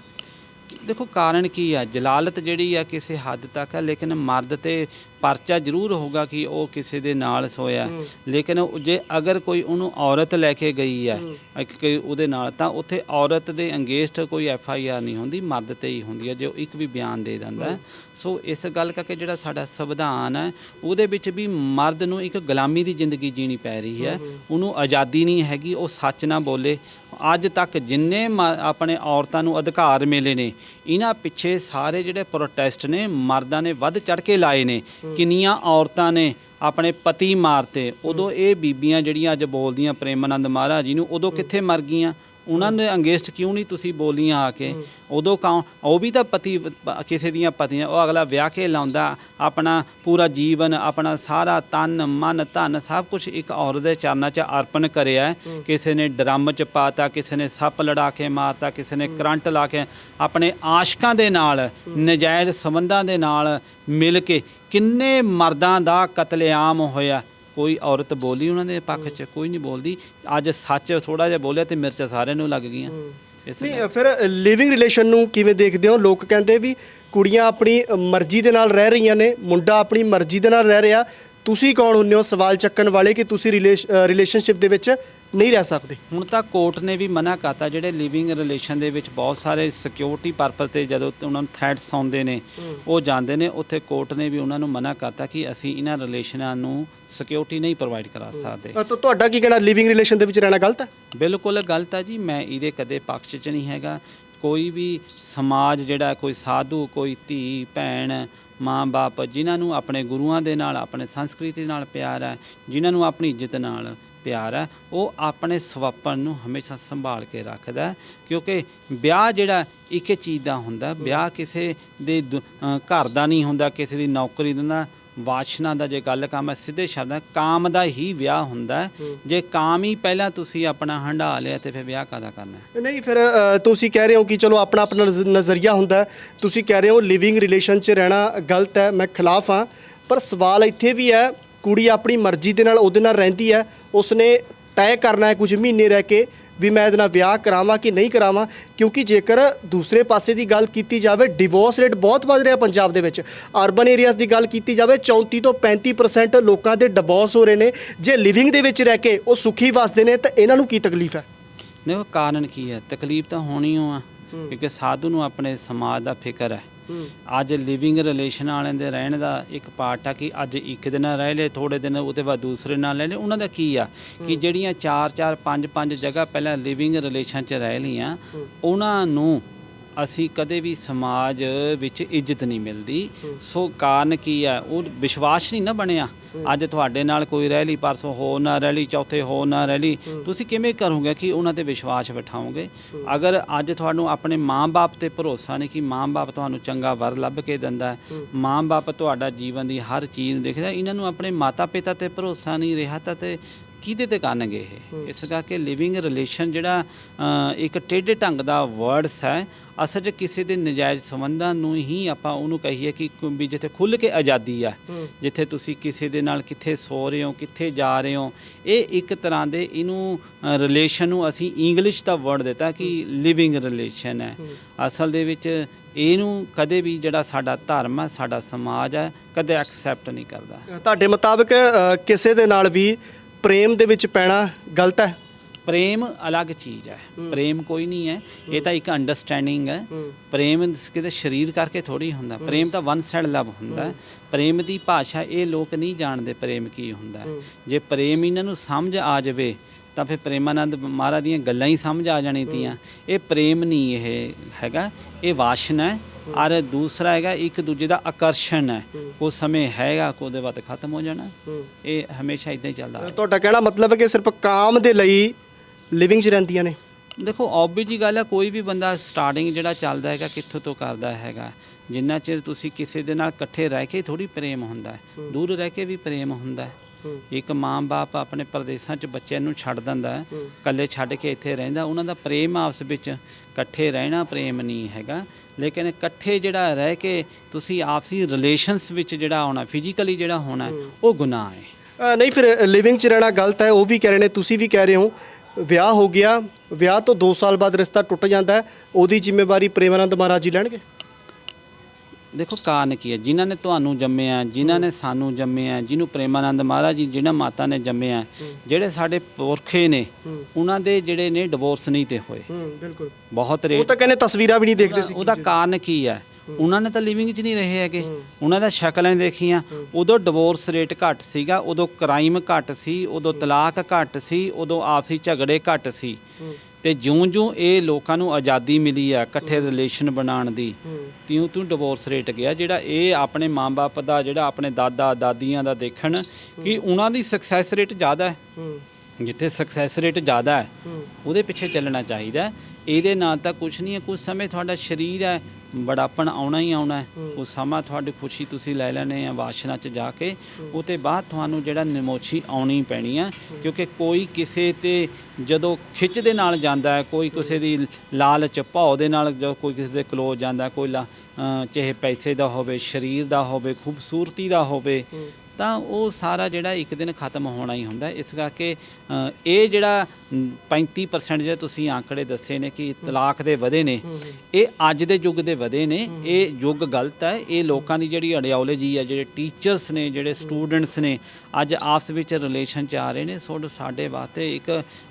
ਦੇਖੋ ਕਾਰਨ ਕੀ ਆ? ਜਲਾਲਤ ਜਿਹੜੀ ਆ ਕਿਸੇ ਹੱਦ ਤੱਕ ਆ ਲੇਕਿਨ ਮਰਦ ਤੇ ਪਰਚਾ ਜ਼ਰੂਰ ਹੋਗਾ ਕਿ ਉਹ ਕਿਸੇ ਦੇ ਨਾਲ ਸੋਇਆ ਲੇਕਿਨ ਉਹ ਜੇ ਅਗਰ ਕੋਈ ਉਹਨੂੰ ਔਰਤ ਲੈ ਕੇ ਗਈ ਹੈ ਇੱਕ ਕੋਈ ਉਹਦੇ ਨਾਲ ਤਾਂ ਉੱਥੇ ਔਰਤ ਦੇ ਅੰਗੇਸਟ ਕੋਈ ਐਫ ਆਈ ਆਰ ਨਹੀਂ ਹੁੰਦੀ ਮਰਦ ਤੇ ਹੀ ਹੁੰਦੀ ਹੈ ਜੋ ਇੱਕ ਵੀ ਬਿਆਨ ਦੇ ਦਿੰਦਾ। ਸੋ ਇਸ ਗੱਲ ਕਰਕੇ ਜਿਹੜਾ ਸਾਡਾ ਸੰਵਿਧਾਨ ਹੈ ਉਹਦੇ ਵਿੱਚ ਵੀ ਮਰਦ ਨੂੰ ਇੱਕ ਗੁਲਾਮੀ ਦੀ ਜ਼ਿੰਦਗੀ ਜੀਣੀ ਪੈ ਰਹੀ ਹੈ। ਉਹਨੂੰ ਆਜ਼ਾਦੀ ਨਹੀਂ ਹੈਗੀ ਉਹ ਸੱਚ ਨਾ ਬੋਲੇ। ਅੱਜ ਤੱਕ ਜਿੰਨੇ ਆਪਣੇ ਔਰਤਾਂ ਨੂੰ ਅਧਿਕਾਰ ਮਿਲੇ ਨੇ ਇਹਨਾਂ ਪਿੱਛੇ ਸਾਰੇ ਜਿਹੜੇ ਪ੍ਰੋਟੈਸਟ ਨੇ ਮਰਦਾਂ ਨੇ ਵੱਧ ਚੜ ਕੇ ਲਾਏ ਨੇ। ਕਿੰਨੀਆਂ ਔਰਤਾਂ ਨੇ ਆਪਣੇ ਪਤੀ ਮਾਰਤੇ। ਉਦੋਂ ਇਹ ਬੀਬੀਆਂ ਜਿਹੜੀਆਂ ਅੱਜ ਬੋਲਦੀਆਂ ਪ੍ਰੇਮਾਨੰਦ ਮਹਾਰਾਜ ਜੀ ਨੂੰ ਉਦੋਂ ਕਿੱਥੇ ਮਰ ਗਈਆਂ? ਉਹਨਾਂ ਨੇ ਅੰਗੇਸਟ ਕਿਉਂ ਨਹੀਂ ਤੁਸੀਂ ਬੋਲੀਆਂ ਆ ਕੇ? ਉਦੋਂ ਕੌਣ? ਉਹ ਵੀ ਤਾਂ ਪਤੀ ਪ- ਕਿਸੇ ਦੀਆਂ ਪਤੀਆਂ ਉਹ ਅਗਲਾ ਵਿਆਹ ਕੇ ਲਾਉਂਦਾ ਆਪਣਾ ਪੂਰਾ ਜੀਵਨ ਆਪਣਾ ਸਾਰਾ ਤਨ ਮਨ ਧਨ ਸਭ ਕੁਝ ਇੱਕ ਔਰਤ ਦੇ ਚਰਨਾਂ 'ਚ ਅਰਪਣ ਕਰਿਆ। ਹੈ। ਕਿਸੇ ਨੇ ਡਰਮ 'ਚ ਪਾਤਾ ਕਿਸੇ ਨੇ ਸੱਪ ਲੜਾ ਕੇ ਮਾਰਤਾ ਕਿਸੇ ਨੇ ਕਰੰਟ ਲਾ ਕੇ ਆਪਣੇ ਆਸ਼ਕਾਂ ਦੇ ਨਾਲ ਨਜਾਇਜ਼ ਸੰਬੰਧਾਂ ਦੇ ਨਾਲ ਮਿਲ ਕੇ ਕਿੰਨੇ ਮਰਦਾਂ ਦਾ ਕਤਲੇਆਮ ਹੋਇਆ। ਕੋਈ ਔਰਤ ਬੋਲੀ ਉਹਨਾਂ ਦੇ ਪੱਖ 'ਚ ਕੋਈ ਨਹੀਂ ਬੋਲਦੀ। ਅੱਜ ਸੱਚ ਥੋੜਾ ਜਿਹਾ ਬੋਲਿਆ ਤੇ ਮਿਰਚ ਸਾਰਿਆਂ ਨੂੰ ਲੱਗ ਗਈਆਂ। ਨਹੀਂ ਫਿਰ ਲਿਵਿੰਗ ਰਿਲੇਸ਼ਨ ਨੂੰ ਕਿਵੇਂ ਦੇਖਦੇ ਹੋ? ਲੋਕ ਕਹਿੰਦੇ ਵੀ ਕੁੜੀਆਂ ਆਪਣੀ ਮਰਜ਼ੀ ਦੇ ਨਾਲ ਰਹਿ ਰਹੀਆਂ ਨੇ ਮੁੰਡਾ ਆਪਣੀ ਮਰਜ਼ੀ ਦੇ ਨਾਲ ਰਹਿ ਰਿਹਾ। ਤੁਸੀਂ ਕੌਣ ਹੁੰਦੇ ਹੋ? ਸਵਾਲ ਚੱਕਣ ਵਾਲੇ ਕਿ ਤੁਸੀਂ ਰਿਲੇਸ਼ਨਸ਼ਿਪ ਦੇ ਵਿੱਚ ਨਹੀਂ ਰਹਿ ਸਕਦੇ। ਹੁਣ ਤਾਂ ਕੋਰਟ ਨੇ ਵੀ ਮਨਾ ਕਰਤਾ ਜਿਹੜੇ ਲਿਵਿੰਗ ਰਿਲੇਸ਼ਨ ਦੇ ਵਿੱਚ ਬਹੁਤ ਸਾਰੇ ਸਿਕਿਉਰਿਟੀ ਪਰਪਸ ਤੇ ਜਦੋਂ ਉਹਨਾਂ ਨੂੰ ਥ੍ਰੈਟਸ ਆਉਂਦੇ ਨੇ ਉਹ ਜਾਂਦੇ ਨੇ ਉੱਥੇ ਕੋਰਟ ਨੇ ਵੀ ਉਹਨਾਂ ਨੂੰ ਮਨਾ ਕਰਤਾ ਕਿ ਅਸੀਂ ਇਹਨਾਂ ਰਿਲੇਸ਼ਨਾਂ ਨੂੰ ਸਿਕਿਉਰਿਟੀ ਨਹੀਂ ਪ੍ਰੋਵਾਈਡ ਕਰਾ ਸਕਦੇ। ਤਾਂ ਤੁਹਾਡਾ ਕੀ ਕਹਿਣਾ ਲਿਵਿੰਗ ਰਿਲੇਸ਼ਨ ਦੇ ਵਿੱਚ ਰਹਿਣਾ ਗਲਤ ਹੈ? ਬਿਲਕੁਲ ਗਲਤ ਹੈ ਜੀ ਮੈਂ ਇਹਦੇ ਕਦੇ ਪੱਖ 'ਚ ਨਹੀਂ ਹੈਗਾ। ਕੋਈ ਵੀ ਸਮਾਜ ਜਿਹੜਾ ਕੋਈ ਸਾਧੂ ਕੋਈ ਧੀ ਭੈਣ ਮਾਂ-ਬਾਪ ਜਿਨ੍ਹਾਂ ਨੂੰ ਆਪਣੇ ਗੁਰੂਆਂ ਦੇ ਨਾਲ ਆਪਣੇ ਸੰਸਕ੍ਰਿਤੀ ਨਾਲ ਪਿਆਰ ਹੈ ਜਿਨ੍ਹਾਂ ਨੂੰ ਆਪਣੀ ਇੱਜ਼ਤ ਨਾਲ ਪਿਆਰ ਹੈ ਉਹ ਆਪਣੇ ਸਵੱਪਨ ਨੂੰ ਹਮੇਸ਼ਾ ਸੰਭਾਲ ਕੇ ਰੱਖਦਾ ਕਿਉਂਕਿ ਵਿਆਹ ਜਿਹੜਾ ਇੱਕ ਚੀਜ਼ ਦਾ ਹੁੰਦਾ ਵਿਆਹ ਕਿਸੇ ਦੇ ਦੁ- ਅ, ਘਰ ਦਾ ਨਹੀਂ ਹੁੰਦਾ ਕਿਸੇ ਦੀ ਨੌਕਰੀ ਦਾ ਨਾ ਵਾਸ਼ਨਾ ਦਾ ਜੇ ਗੱਲ ਕੰਮ ਹੈ ਸਿੱਧੇ ਸ਼ਬਦਾਂ ਕਾਮ ਦਾ ਹੀ ਵਿਆਹ ਹੁੰਦਾ ਹੈ। ਜੇ ਕਾਮ ਹੀ ਪਹਿਲਾਂ ਤੁਸੀਂ ਆਪਣਾ ਹੰਢਾ ਲਿਆ ਤੇ ਫਿਰ ਵਿਆਹ ਕਾਦਾ ਕਰਨਾ ਹੈ? ਨਹੀਂ ਫਿਰ ਅ, ਤੁਸੀਂ ਕਹਿ ਰਹੇ ਹੋ ਕਿ ਚਲੋ ਆਪਣਾ ਆਪਣਾ ਨਜ਼- ਨਜ਼ਰੀਆ ਹੁੰਦਾ ਹੈ। ਤੁਸੀਂ ਕਹਿ ਰਹੇ ਹੋ ਲਿਵਿੰਗ ਰਿਲੇਸ਼ਨ 'ਚ ਰਹਿਣਾ ਗਲਤ ਹੈ ਮੈਂ ਖਿਲਾਫ ਹਾਂ ਪਰ ਸਵਾਲ ਇੱਥੇ ਵੀ ਹੈ ਕੁੜੀ ਆਪਣੀ ਮਰਜ਼ੀ ਦੇ ਨਾਲ ਉਹਦੇ ਨਾਲ ਰਹਿੰਦੀ ਹੈ ਉਸਨੇ ਤੈਅ ਕਰਨਾ ਹੈ ਕੁਝ ਮਹੀਨੇ ਰਹਿ ਕੇ ਵੀ ਮੈਂ ਇਹਦੇ ਨਾਲ ਵਿਆਹ ਕਰਾਵਾਂ ਕਿ ਨਹੀਂ ਕਰਾਵਾਂ ਕਿਉਂਕਿ ਜੇਕਰ ਦੂਸਰੇ ਪਾਸੇ ਦੀ ਗੱਲ ਕੀਤੀ ਜਾਵੇ ਡਿਵੋਰਸ ਰੇਟ ਬਹੁਤ ਵੱਧ ਰਿਹਾ ਪੰਜਾਬ ਦੇ ਵਿੱਚ। ਅਰਬਨ ਏਰੀਆਜ਼ ਦੀ ਗੱਲ ਕੀਤੀ ਜਾਵੇ 34 ਤੋਂ 35% ਲੋਕਾਂ ਦੇ ਡਿਵੋਰਸ ਹੋ ਰਹੇ ਨੇ। ਜੇ ਲਿਵਿੰਗ ਦੇ ਵਿੱਚ ਰਹਿ ਕੇ ਉਹ ਸੁਖੀ ਵਸਦੇ ਨੇ ਤਾਂ ਇਹਨਾਂ ਨੂੰ ਕੀ ਤਕਲੀਫ ਹੈ? ਦੇਖੋ ਕਾਰਨ ਕੀ ਹੈ? ਤਕਲੀਫ ਤਾਂ ਹੋਣੀ ਓ ਆ ਕਿਉਂਕਿ ਸਾਧੂ ਨੂੰ ਆਪਣੇ ਸਮਾਜ ਦਾ ਫਿਕਰ ਹੈ। ਅੱਜ ਲਿਵਿੰਗ ਰਿਲੇਸ਼ਨ ਵਾਲਿਆਂ ਦੇ ਰਹਿਣ ਦਾ ਇੱਕ ਪਾਰਟ ਆ ਕਿ ਅੱਜ ਇੱਕ ਦਿਨ ਰਹਿ ਲਏ ਥੋੜੇ ਦਿਨ ਉਹਦੇ ਬਾਅਦ ਦੂਸਰੇ ਨਾਲ ਲੈ। ਲਏ ਉਹਨਾਂ ਦਾ ਕੀ ਆ ਕਿ ਜਿਹੜੀਆਂ 4 4 5 5 ਜਗ੍ਹਾ ਪਹਿਲਾਂ ਲਿਵਿੰਗ ਰਿਲੇਸ਼ਨ 'ਚ ਰਹਿ ਲਈਆਂ ਉਹਨਾਂ ਨੂੰ ਅਸੀਂ ਕਦੇ ਵੀ ਸਮਾਜ ਵਿੱਚ ਇੱਜ਼ਤ ਨਹੀਂ ਮਿਲਦੀ। ਸੋ ਕਾਰਨ ਕੀ ਹੈ? ਉਹ ਵਿਸ਼ਵਾਸ ਨਹੀਂ ਨਾ ਬਣਿਆ। ਅੱਜ ਤੁਹਾਡੇ ਨਾਲ ਕੋਈ ਰਹਿ ਲਈ ਪਰਸੋਂ ਹੋ ਨਾ ਰਹਿ ਲਈ ਚੌਥੇ ਹੋ ਨਾ ਰਹਿ ਲਈ। ਤੁਸੀਂ ਕਿਵੇਂ ਕਰੋਗੇ ਕਿ ਉਹਨਾਂ ਤੇ ਵਿਸ਼ਵਾਸ ਬਿਠਾਓਗੇ? ਅਗਰ ਅੱਜ ਤੁਹਾਨੂੰ ਆਪਣੇ ਮਾਂ-ਬਾਪ ਤੇ ਭਰੋਸਾ ਨਹੀਂ ਕਿ ਮਾਂ-ਬਾਪ ਤੁਹਾਨੂੰ ਚੰਗਾ ਵਰ ਲੱਭ ਕੇ ਦਿੰਦਾ ਹੈ ਮਾਂ-ਬਾਪ ਤੁਹਾਡਾ ਜੀਵਨ ਦੀ ਹਰ ਚੀਜ਼ ਦੇਖਦਾ ਇਹਨਾਂ ਨੂੰ ਆਪਣੇ ਮਾਤਾ-ਪਿਤਾ ਤੇ ਭਰੋਸਾ ਨਹੀਂ ਰਿਹਾ ਤਾਂ ਤੇ ਕਿਹਦੇ ਤੇ ਕਰਨਗੇ ਇਹ? ਇਸ ਕਰਕੇ ਲਿਵਿੰਗ ਰਿਲੇਸ਼ਨ ਜਿਹੜਾ ਇੱਕ ਟੇਢੇ ਢੰਗ ਦਾ ਵਰਡਸ ਹੈ ਅਸਲ 'ਚ ਕਿਸੇ ਦੇ ਨਜਾਇਜ਼ ਸੰਬੰਧਾਂ ਨੂੰ ਹੀ ਆਪਾਂ ਉਹਨੂੰ ਕਹੀਏ ਕਿ ਵੀ ਜਿੱਥੇ ਖੁੱਲ ਕੇ ਆਜ਼ਾਦੀ ਆ ਜਿੱਥੇ ਤੁਸੀਂ ਕਿਸੇ ਦੇ ਨਾਲ ਕਿੱਥੇ ਸੋ ਰਹੇ ਹੋ ਕਿੱਥੇ ਜਾ ਰਹੇ ਹੋ ਇਹ ਇੱਕ ਤਰ੍ਹਾਂ ਦੇ ਇਹਨੂੰ ਰਿਲੇਸ਼ਨ ਨੂੰ ਅਸੀਂ ਇੰਗਲਿਸ਼ ਦਾ ਵਰਡ ਦਿੱਤਾ ਕਿ ਲਿਵਿੰਗ ਰਿਲੇਸ਼ਨ ਹੈ। ਅਸਲ ਦੇ ਵਿੱਚ ਇਹਨੂੰ ਕਦੇ ਵੀ ਜਿਹੜਾ ਸਾਡਾ ਧਰਮ ਹੈ ਸਾਡਾ ਸਮਾਜ ਹੈ ਕਦੇ ਐਕਸੈਪਟ ਨਹੀਂ ਕਰਦਾ। ਤੁਹਾਡੇ ਮੁਤਾਬਕ ਕਿਸੇ ਦੇ ਨਾਲ ਵੀ ਪ੍ਰੇਮ ਦੇ ਵਿੱਚ ਪੈਣਾ ਗਲਤ ਹੈ? ਪ੍ਰੇਮ ਅਲੱਗ ਚੀਜ਼ ਹੈ। ਪ੍ਰੇਮ ਕੋਈ ਨਹੀਂ ਹੈ। ਇਹ ਤਾਂ ਇੱਕ ਅੰਡਰਸਟੈਂਡਿੰਗ ਹੈ। ਪ੍ਰੇਮ ਕਿਤੇ ਸਰੀਰ ਕਰਕੇ ਥੋੜੀ ਹੁੰਦਾ। ਪ੍ਰੇਮ ਤਾਂ ਵਨ ਸਾਈਡ ਲਵ ਹੁੰਦਾ। ਪ੍ਰੇਮ ਦੀ ਭਾਸ਼ਾ ਇਹ ਲੋਕ ਨਹੀਂ ਜਾਣਦੇ ਪ੍ਰੇਮ ਕੀ ਹੁੰਦਾ। ਜੇ ਪ੍ਰੇਮ ਇਹਨਾਂ ਨੂੰ ਸਮਝ ਆ ਜਾਵੇ ਤਾਂ ਫਿਰ ਪ੍ਰੇਮਾਨੰਦ ਮਹਾਰਾਜ ਦੀਆਂ ਗੱਲਾਂ ਹੀ ਸਮਝ ਆ ਜਾਣੀ ਤੀਆਂ। ਇਹ ਪ੍ਰੇਮ ਨਹੀਂ ਇਹ ਹੈਗਾ। ਇਹ ਵਾਸ਼ਨਾ ਹੈ। ਔਰ ਦੂਸਰਾ ਹੈਗਾ ਇੱਕ ਦੂਜੇ ਦਾ ਆਕਰਸ਼ਣ ਹੈ। ਕੋ ਸਮੇਂ ਹੈਗਾ ਕੋ ਦੇ ਬਾਅਦ ਖਤਮ ਹੋ ਜਾਣਾ। ਇਹ ਹਮੇਸ਼ਾ ਇਦਾਂ ਹੀ ਚੱਲਦਾ ਤੁਹਾਡਾ ਕਹਿਣਾ ਮਤਲਬ ਹੈ ਕਿ ਸਿਰਫ ਕਾਮ ਦੇ ਲਈ ਲਿਵਿੰਗ 'ਚ ਰਹਿੰਦੀਆਂ ਨੇ? ਦੇਖੋ obvious ਜੀ ਗੱਲ ਹੈ ਕੋਈ ਵੀ ਬੰਦਾ ਸਟਾਰਟਿੰਗ ਜਿਹੜਾ ਚੱਲਦਾ ਹੈਗਾ ਕਿੱਥੋਂ ਤੋਂ ਕਰਦਾ ਹੈਗਾ। ਜਿੰਨਾ ਚਿਰ ਤੁਸੀਂ ਕਿਸੇ ਦੇ ਨਾਲ ਇਕੱਠੇ ਰਹਿ ਕੇ ਥੋੜੀ ਪ੍ਰੇਮ ਹੁੰਦਾ ਹੈ। ਦੂਰ ਰਹਿ ਕੇ ਵੀ ਪ੍ਰੇਮ ਹੁੰਦਾ ਹੈ। ਇੱਕ ਮਾਂ-ਬਾਪ ਆਪਣੇ ਪ੍ਰਦੇਸਾਂ 'ਚ ਬੱਚਿਆਂ ਨੂੰ ਛੱਡ ਦਿੰਦਾ ਹੂੰ। ਇਕੱਲੇ ਛੱਡ ਕੇ ਇੱਥੇ ਰਹਿੰਦਾ ਉਹਨਾਂ ਦਾ ਪ੍ਰੇਮ ਆਪਸ ਵਿੱਚ ਇਕੱਠੇ ਰਹਿਣਾ ਪ੍ਰੇਮ ਨਹੀਂ ਹੈਗਾ। ਲੇਕਿਨ ਇਕੱਠੇ ਜਿਹੜਾ ਰਹਿ ਕੇ ਤੁਸੀਂ ਆਪਸੀ ਰਿਲੇਸ਼ਨਸ ਵਿੱਚ ਜਿਹੜਾ ਆਉਣਾ ਫਿਜ਼ੀਕਲੀ ਜਿਹੜਾ ਹੋਣਾ ਉਹ ਗੁਨਾਹ ਹੈ। ਅ, ਨਹੀਂ ਫਿਰ ਲਿਵਿੰਗ 'ਚ ਰਹਿਣਾ ਗਲਤ ਹੈ ਉਹ ਵੀ ਕਹਿ ਰਹੇ ਨੇ ਤੁਸੀਂ ਵੀ ਕਹਿ ਰਹੇ ਹੋ ਵਿਆਹ ਹੋ ਗਿਆ ਵਿਆਹ ਤੋਂ 2 ਸਾਲ ਬਾਅਦ ਰਿਸ਼ਤਾ ਟੁੱਟ ਜਾਂਦਾ ਹੈ ਉਹਦੀ ਜ਼ਿੰਮੇਵਾਰੀ ਪ੍ਰੇਮਾਨੰਦ ਮਹਾਰਾਜ ਜੀ ਲੈਣਗੇ? ਦੇਖੋ ਕਾਰਨ ਕੀ ਹੈ? ਜਿਨ੍ਹਾਂ ਨੇ ਤੁਹਾਨੂੰ ਜੰਮਿਆ ਜਿਨ੍ਹਾਂ ਨੇ ਸਾਨੂੰ ਜੰਮਿਆ ਜਿਹਨੂੰ ਪ੍ਰੇਮਾਨੰਦ ਮਹਾਰਾਜ ਜੀ ਜਿਹਨਾਂ ਮਾਤਾ ਨੇ ਜੰਮਿਆ ਜਿਹੜੇ ਸਾਡੇ ਪੁਰਖੇ ਨੇ। ਉਹਨਾਂ ਦੇ ਜਿਹੜੇ ਨੇ ਡਿਵੋਰਸ ਨਹੀਂ ਤੇ ਹੋਏ। ਬਿਲਕੁਲ। ਬਹੁਤ ਉਹ ਰੇਟ ਤਾਂ ਕਹਿੰਦੇ ਤਸਵੀਰਾਂ ਵੀ ਨਹੀਂ ਦੇਖਦੇ ਸੀ ਉਹਦਾ ਕਾਰਨ ਕੀ ਹੈ? ਉਹਨਾਂ ਨੇ ਤਾਂ ਲਿਵਿੰਗ 'ਚ ਨਹੀਂ ਰਹੇ ਹੈਗੇ। ਉਹਨਾਂ ਦਾ ਸ਼ਕਲਾਂ ਦੇਖੀਆਂ। ਉਦੋਂ ਡਿਵੋਰਸ ਰੇਟ ਘੱਟ ਸੀਗਾ ਉਦੋਂ ਕ੍ਰਾਈਮ ਘੱਟ ਸੀ ਉਦੋਂ ਤਲਾਕ ਘੱਟ ਸੀ ਉਦੋਂ ਆਪਸੀ ਝਗੜੇ ਘੱਟ ਸੀ। ਤੇ ਜਿਉਂ-ਜਿਉਂ ਇਹ ਲੋਕਾਂ ਨੂੰ ਆਜ਼ਾਦੀ ਮਿਲੀ ਆ ਇਕੱਠੇ ਰਿਲੇਸ਼ਨ ਬਣਾਉਣ ਦੀ ਹੂੰ। ਤਿਉਂ ਤਿਉਂ ਡਿਵੋਰਸ ਰੇਟ ਗਿਆ ਜਿਹੜਾ ਇਹ ਆਪਣੇ ਮਾਂ-ਬਾਪ ਦਾ ਜਿਹੜਾ ਆਪਣੇ ਦਾਦਾ ਦਾਦੀਆਂ ਦਾ ਦੇਖਣ ਕਿ ਉਹਨਾਂ ਦੀ ਸਕਸੈਸ ਰੇਟ ਜ਼ਿਆਦਾ ਹੈ। ਜਿੱਥੇ ਸਕਸੈਸ ਰੇਟ ਜ਼ਿਆਦਾ ਹੈ ਉਹਦੇ ਪਿੱਛੇ ਚੱਲਣਾ ਚਾਹੀਦਾ। ਇਹਦੇ ਨਾਲ ਤਾਂ ਕੁਝ ਨਹੀਂ ਹੈ ਕੁਝ ਸਮੇਂ ਤੁਹਾਡਾ ਸਰੀਰ ਹੈ ਬੜਾਪਣ ਆਉਣਾ ਹੀ ਆਉਣਾ ਹੈ। ਉਹ ਸਮਾਂ ਤੁਹਾਡੀ ਖੁਸ਼ੀ ਤੁਸੀਂ ਲੈ ਲੈਣੇ ਆ ਵਾਸ਼ਨਾ 'ਚ ਜਾ ਕੇ। ਉਹ ਤੇ ਬਾਅਦ ਤੁਹਾਨੂੰ ਜਿਹੜਾ ਨਿਮੋਛੀ ਆਉਣੀ ਪੈਣੀ ਆ ਕਿਉਂਕਿ ਕੋਈ ਕਿਸੇ ਤੇ ਜਦੋਂ ਖਿੱਚ ਦੇ ਨਾਲ ਜਾਂਦਾ ਹੈ ਕੋਈ ਕਿਸੇ ਦੀ ਲਾਲਚ ਭਾਅ ਦੇ ਨਾਲ ਜੋ ਕੋਈ ਕਿਸੇ ਦੇ ਕਲੋਜ਼ ਜਾਂਦਾ ਕੋਈ ਚਾਹੇ ਪੈਸੇ ਦਾ ਹੋਵੇ ਸਰੀਰ ਦਾ ਹੋਵੇ ਖੂਬਸੂਰਤੀ ਦਾ ਹੋਵੇ ਤਾਂ ਉਹ ਸਾਰਾ ਜਿਹੜਾ ਇੱਕ ਦਿਨ ਖਤਮ ਹੋਣਾ ਹੀ ਹੁੰਦਾ। ਇਸ ਕਰਕੇ ਇਹ ਜਿਹੜਾ 35% ਜਿਹੜੇ ਤੁਸੀਂ ਆંકੜੇ ਦੱਸੇ ਨੇ ਕਿ ਤਲਾਕ ਦੇ ਵਧੇ ਨੇ, ਇਹ ਅੱਜ ਦੇ ਯੁੱਗ ਦੇ ਵਧੇ ਨੇ, ਇਹ ਯੁੱਗ ਗਲਤ ਹੈ, ਇਹ ਲੋਕਾਂ ਦੀ ਜਿਹੜੀ ਆਈਡੀਓਲੋਜੀ ਹੈ ਜਿਹੜੇ ਟੀਚਰਸ ਨੇ, ਜਿਹੜੇ ਸਟੂਡੈਂਟਸ ਨੇ, ਅੱਜ ਆਪਸ ਵਿੱਚ ਰਿਲੇਸ਼ਨ ਚ ਆ ਰਹੇ ਨੇ, ਸੋ ਸਾਡੇ ਵਾਸਤੇ ਇੱਕ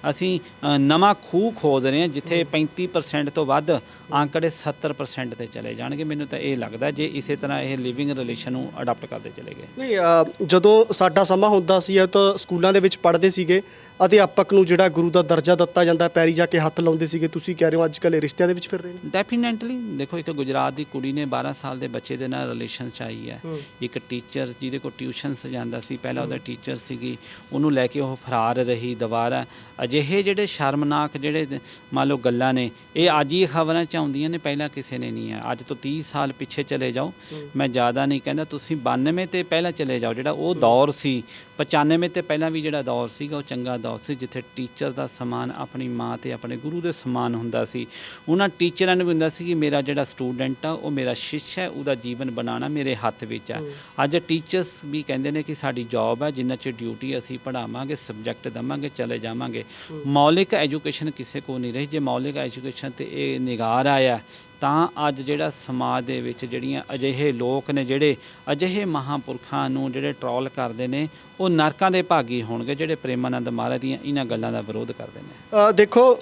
ਅਸੀਂ ਨਵਾਂ ਖੂਹ ਖੋਜ ਰਹੇ ਹਾਂ, ਜਿੱਥੇ 35% ਤੋਂ ਵੱਧ ਆંકੜੇ 70% ਤੇ ਚਲੇ ਜਾਣਗੇ। ਮੈਨੂੰ ਤਾਂ ਇਹ ਲੱਗਦਾ ਜੇ ਇਸੇ ਤਰ੍ਹਾਂ ਇਹ ਲਿਵਿੰਗ ਰਿਲੇਸ਼ਨ ਨੂੰ ਅਡਾਪਟ ਕਰਦੇ ਚਲੇ ਗਏ। ਨਹੀਂ ਜਦੋਂ ਸਾਡਾ ਸਮਾਂ ਹੁੰਦਾ ਸੀ ਤਾਂ ਸਕੂਲਾਂ ਦੇ ਵਿੱਚ ਪੜ੍ਹਦੇ ਸੀਗੇ ਅਧਿਆਪਕ ਨੂੰ ਜਿਹੜਾ ਗੁਰੂ ਦਾ ਦਰਜਾ ਦਿੱਤਾ ਜਾਂਦਾ ਪੈਰੀ ਜਾ ਕੇ ਹੱਥ ਲਾਉਂਦੇ ਸੀਗੇ ਤੁਸੀਂ ਕਹਿ ਰਹੇ ਹੋ ਅੱਜ ਕੱਲ੍ਹ ਰਿਸ਼ਤਿਆਂ ਦੇ ਵਿੱਚ ਫਿਰ ਰਹੇ ਨੇ? ਡੈਫੀਨੈਂਟਲੀ ਦੇਖੋ ਇੱਕ ਗੁਜਰਾਤ ਦੀ ਕੁੜੀ ਨੇ 12 ਸਾਲ ਦੇ ਬੱਚੇ ਦੇ ਨਾਲ ਰਿਲੇਸ਼ਨ ਚ ਆਈ ਹੈ। ਇੱਕ ਟੀਚਰ ਜਿਹਦੇ ਕੋਲ ਟਿਊਸ਼ਨਸ ਜਾਂਦਾ ਸੀ ਪਹਿਲਾਂ ਉਹਦਾ ਟੀਚਰ ਸੀਗੀ ਉਹਨੂੰ ਲੈ ਕੇ ਉਹ ਫਰਾਰ ਰਹੀ ਦੁਬਾਰਾ। ਅਜਿਹੇ ਜਿਹੜੇ ਸ਼ਰਮਨਾਕ ਜਿਹੜੇ ਮੰਨ ਲਓ ਗੱਲਾਂ ਨੇ ਇਹ ਅੱਜ ਹੀ ਖਬਰਾਂ ਚ ਆਉਂਦੀਆਂ ਨੇ ਪਹਿਲਾਂ ਕਿਸੇ ਨੇ ਨਹੀਂ ਹੈ। ਅੱਜ ਤੋਂ 30 ਸਾਲ ਪਿੱਛੇ ਚਲੇ ਜਾਓ। ਮੈਂ ਜ਼ਿਆਦਾ ਨਹੀਂ ਕਹਿੰਦਾ ਤੁਸੀਂ 92 ਤੇ ਪਹਿਲਾਂ ਚਲੇ ਜਾਓ ਜਿਹੜਾ ਉਹ ਦੌਰ ਸੀ 95 ਤੇ ਪਹਿਲਾਂ ਵੀ ਜਿਹੜਾ ਦੌਰ ਸੀਗਾ ਉਹ ਚੰਗਾ ਦੌਰ ਸੀ ਜਿੱਥੇ ਟੀਚਰ ਦਾ ਸਮਾਨ ਆਪਣੀ ਮਾਂ ਤੇ ਆਪਣੇ ਗੁਰੂ ਦੇ ਸਮਾਨ ਹੁੰਦਾ ਸੀ। ਉਹਨਾਂ ਟੀਚਰਾਂ ਨੂੰ ਵੀ ਹੁੰਦਾ ਸੀ ਕਿ ਮੇਰਾ ਜਿਹੜਾ ਸਟੂਡੈਂਟ ਆ ਉਹ ਮੇਰਾ ਸ਼ਿਸ਼ ਹੈ ਉਹਦਾ ਜੀਵਨ ਬਣਾਉਣਾ ਮੇਰੇ ਹੱਥ ਵਿੱਚ ਆ। ਅੱਜ ਟੀਚਰਸ ਵੀ ਕਹਿੰਦੇ ਨੇ ਕਿ ਸਾਡੀ ਜੌਬ ਹੈ ਜਿੰਨਾ ਚਿਰ ਡਿਊਟੀ ਅਸੀਂ ਪੜਾਵਾਂਗੇ ਸਬਜੈਕਟ ਦਵਾਂਗੇ ਚਲੇ ਜਾਵਾਂਗੇ। ਮੌਲਿਕ ਐਜੂਕੇਸ਼ਨ ਕਿਸੇ ਕੋ ਨਹੀਂ ਰਹੀ। ਜੇ ਮੌਲਿਕ ਐਜੂਕੇਸ਼ਨ ਤੇ ਇਹ ਨਿਗਾਰ ਆਇਆ ਤਾਂ ਅੱਜ ਜਿਹੜਾ ਸਮਾਜ ਦੇ ਵਿੱਚ ਜਿਹੜੀਆਂ ਅਜਿਹੇ ਲੋਕ ਨੇ ਜਿਹੜੇ ਅਜਿਹੇ ਮਹਾਪੁਰਖਾਂ ਨੂੰ ਜਿਹੜੇ ਟਰੋਲ ਕਰਦੇ ਨੇ, ਉਹ ਨਰਕਾਂ ਦੇ ਭਾਗੀ ਹੋਣਗੇ ਜਿਹੜੇ ਪ੍ਰੇਮਾਨੰਦ ਮਹਾਰਾਜ ਦੀਆਂ ਇਹਨਾਂ ਗੱਲਾਂ ਦਾ ਵਿਰੋਧ ਕਰਦੇ ਨੇ। ਦੇਖੋ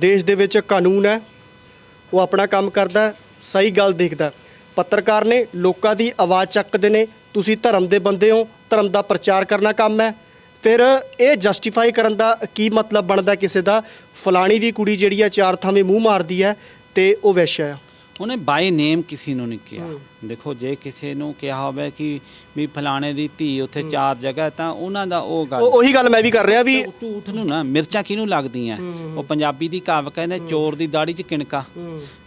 ਦੇਸ਼ ਦੇ ਵਿੱਚ ਕਾਨੂੰਨ ਹੈ, ਉਹ ਆਪਣਾ ਕੰਮ ਕਰਦਾ ਸਹੀ ਗੱਲ ਦੇਖਦਾ ਪੱਤਰਕਾਰ ਨੇ ਲੋਕਾਂ ਦੀ ਆਵਾਜ਼ ਚੱਕਦੇ ਨੇ, ਤੁਸੀਂ ਧਰਮ ਦੇ ਬੰਦੇ ਹੋ, ਧਰਮ ਦਾ ਪ੍ਰਚਾਰ ਕਰਨਾ ਕੰਮ ਹੈ। ਫਿਰ ਇਹ ਜਸਟੀਫਾਈ ਕਰਨ ਦਾ ਕੀ ਮਤਲਬ ਬਣਦਾ ਕਿਸੇ ਦਾ? ਫਲਾਣੀ ਦੀ ਕੁੜੀ ਜਿਹੜੀ ਆ ਚਾਰ ਥਾਵੇਂ ਮੂੰਹ ਮਾਰਦੀ ਹੈ ਤੇ ਉਹ ਵੈਸ਼ਿਆ ਆ ਉਹਨੇ ਬਾਈ ਨੇਮ ਕਿਸੇ ਨੂੰ ਨਹੀਂ ਕਿਹਾ। ਦੇਖੋ ਜੇ ਕਿਸੇ ਨੂੰ ਕਿਹਾ ਹੋਵੇ ਕਿ ਵੀ ਫਲਾਣੇ ਦੀ ਧੀ ਉੱਥੇ ਚਾਰ ਜਗ੍ਹਾ ਤਾਂ ਉਹਨਾਂ ਦਾ ਉਹ ਗੱਲ ਉਹ ਉਹੀ ਗੱਲ ਮੈਂ ਵੀ ਕਰ ਰਿਹਾ ਵੀ ਉਹ ਝੂਠ ਨੂੰ ਨਾ ਮਿਰਚਾਂ ਕਿਹਨੂੰ ਲੱਗਦੀਆਂ? ਉਹ ਪੰਜਾਬੀ ਦੀ ਕਹਾਵਤ ਕਹਿੰਦੇ ਚੋਰ ਦੀ ਦਾੜੀ 'ਚ ਕਿਣਕਾ।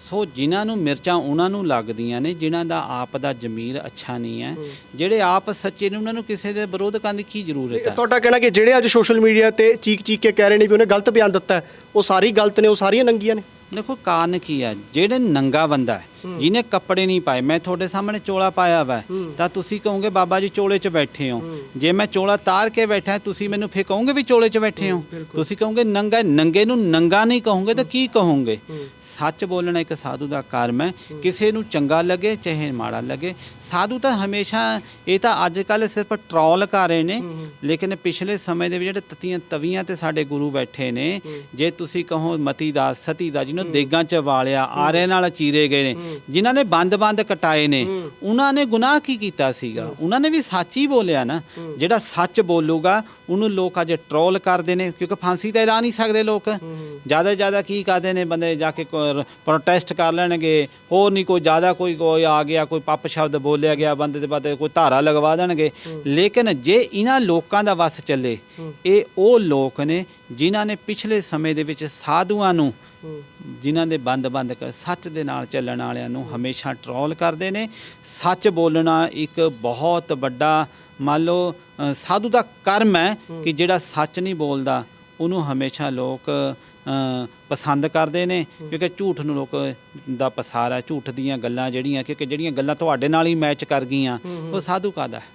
ਸੋ ਜਿਨ੍ਹਾਂ ਨੂੰ ਮਿਰਚਾਂ ਉਹਨਾਂ ਨੂੰ ਲੱਗਦੀਆਂ ਨੇ ਜਿਨ੍ਹਾਂ ਦਾ ਆਪ ਦਾ ਜ਼ਮੀਰ ਅੱਛਾ ਨਹੀਂ ਹੈ ਜਿਹੜੇ ਆਪ ਸੱਚੇ ਨੇ ਉਹਨਾਂ ਨੂੰ ਕਿਸੇ ਦੇ ਵਿਰੋਧ ਕਰਨ ਦੀ ਕੀ ਜ਼ਰੂਰਤ ਹੈ? ਤੁਹਾਡਾ ਕਹਿਣਾ ਕਿ ਜਿਹੜੇ ਅੱਜ ਸੋਸ਼ਲ ਮੀਡੀਆ ਤੇ ਚੀਕ ਚੀਕ ਕੇ ਕਹਿ ਰਹੇ ਨੇ ਵੀ ਉਹਨੇ ਗਲਤ ਬਿਆਨ ਦਿੱਤਾ ਹੈ, ਉਹ ਸਾਰੀ ਗਲਤ ਨੇ ਉਹ ਸਾਰੀਆਂ ਨੰਗੀਆਂ ਨੇ। ਦੇਖੋ ਕਾਰਨ ਕੀ ਹੈ? ਜਿਹੜੇ ਨੰਗਾ ਬੰਦਾ ਹੈ ਜਿਹਨੇ ਕੱਪੜੇ ਨਹੀਂ ਪਾਏ ਮੈਂ ਤੁਹਾਡੇ ਸਾਹਮਣੇ ਚੋਲਾ ਪਾਇਆ ਵਾ ਤਾਂ ਤੁਸੀਂ ਕਹੋਗੇ ਬਾਬਾ ਜੀ ਚੋਲੇ 'ਚ ਬੈਠੇ ਹੋ। ਜੇ ਮੈਂ ਚੋਲਾ ਤਾਰ ਕੇ ਬੈਠਾ ਤੁਸੀਂ ਮੈਨੂੰ ਫੇਰ ਕਹੋਗੇ ਵੀ ਚੋਲੇ 'ਚ ਬੈਠੇ ਹੋ ਤੁਸੀਂ ਕਹੋਗੇ ਨੰਗਾ ਨੰਗੇ ਨੂੰ ਨੰਗਾ ਨਹੀਂ ਕਹੋਗੇ ਤਾਂ ਕੀ ਕਹੋਗੇ? ਸੱਚ ਬੋਲਣਾ ਇੱਕ ਸਾਧੂ ਦਾ ਕਰਮ ਹੈ। ਕਿਸੇ ਨੂੰ ਚੰਗਾ ਲੱਗੇ ਚਾਹੇ ਮਾੜਾ ਲੱਗੇ। ਸਾਧੂ ਤਾਂ ਹਮੇਸ਼ਾ ਇਹ ਤਾਂ ਅੱਜ ਕੱਲ ਸਿਰਫ ਟਰੋਲ ਕਰ ਰਹੇ ਨੇ। ਲੇਕਿਨ ਪਿਛਲੇ ਸਮੇਂ ਦੇ ਵਿੱਚ ਜਿਹੜੇ ਤਤੀਆਂ ਤਵੀਆਂ ਤੇ ਸਾਡੇ ਗੁਰੂ ਬੈਠੇ ਨੇ ਜੇ ਤੁਸੀਂ ਕਹੋ ਮਤੀ ਦਾ ਸਤੀ ਦਾ ਜਿਹਨੂੰ ਦੇਗਾਂ ਚ ਵਾਲਿਆ ਆਰੇ ਨਾਲ ਚੀਰੇ ਗਏ ਨੇ ਜਿਨ੍ਹਾਂ ਨੇ ਬੰਦ-ਬੰਦ ਕਟਾਏ ਨੇ ਉਹਨਾਂ ਨੇ ਗੁਨਾਹ ਕੀ ਕੀਤਾ ਸੀਗਾ? ਉਹਨਾਂ ਨੇ ਵੀ ਸੱਚ ਹੀ ਬੋਲਿਆ ਨਾ। ਜਿਹੜਾ ਸੱਚ ਬੋਲੂਗਾ ਉਹਨੂੰ ਲੋਕ ਅੱਜ ਟਰੋਲ ਕਰਦੇ ਨੇ ਕਿਉਂਕਿ ਫਾਂਸੀ ਤਾਂ ਲਾ ਨਹੀਂ ਸਕਦੇ ਲੋਕ। ਜ਼ਿਆਦਾ ਜ਼ਿਆਦਾ ਕੀ ਕਰਦੇ ਨੇ ਬੰਦੇ ਜਾ ਕੇ ਪ੍ਰੋਟੈਸਟ ਕਰ ਲੈਣਗੇ। ਹੋਰ ਨਹੀਂ ਕੋਈ ਜ਼ਿਆਦਾ ਕੋਈ ਕੋਈ ਆ ਗਿਆ ਕੋਈ ਪੱਪ ਸ਼ਬਦ ਬੋਲਿਆ ਗਿਆ ਬੰਦੇ ਦੇ ਬਾਤੇ ਕੋਈ ਧਾਰਾ ਲਗਵਾ ਦੇਣਗੇ। ਲੇਕਿਨ ਜੇ ਇਹਨਾਂ ਲੋਕਾਂ ਦਾ ਵਸ ਚੱਲੇ ਇਹ ਉਹ ਲੋਕ ਨੇ ਜਿਨ੍ਹਾਂ ਨੇ ਪਿਛਲੇ ਸਮੇਂ ਦੇ ਵਿੱਚ ਸਾਧੂਆਂ ਨੂੰ ਜਿਨ੍ਹਾਂ ਦੇ ਬੰਦ-ਬੰਦ ਕਰ ਸੱਚ ਦੇ ਨਾਲ ਚੱਲਣ ਵਾਲਿਆਂ ਨੂੰ ਹਮੇਸ਼ਾ ਟਰੋਲ ਕਰਦੇ ਨੇ। ਸੱਚ ਬੋਲਣਾ ਇੱਕ ਬਹੁਤ ਵੱਡਾ ਮੰਨ ਲਓ ਸਾਧੂ ਦਾ ਕਰਮ ਹੈ। ਕਿ ਜਿਹੜਾ ਸੱਚ ਨਹੀਂ ਬੋਲਦਾ ਉਹਨੂੰ ਹਮੇਸ਼ਾ ਲੋਕ ਪਸੰਦ ਕਰਦੇ ਨੇ ਕਿਉਂਕਿ ਝੂਠ ਨੂੰ ਲੋਕ ਦਾ ਪਸਾਰ ਹੈ ਝੂਠ ਦੀਆਂ ਗੱਲਾਂ ਜਿਹੜੀਆਂ ਕਿਉਂਕਿ ਜਿਹੜੀਆਂ ਗੱਲਾਂ ਤੁਹਾਡੇ ਨਾਲ ਹੀ ਮੈਚ ਕਰ ਗਈਆਂ ਉਹ ਸਾਧੂ ਕਾਦਾ ਹੈ?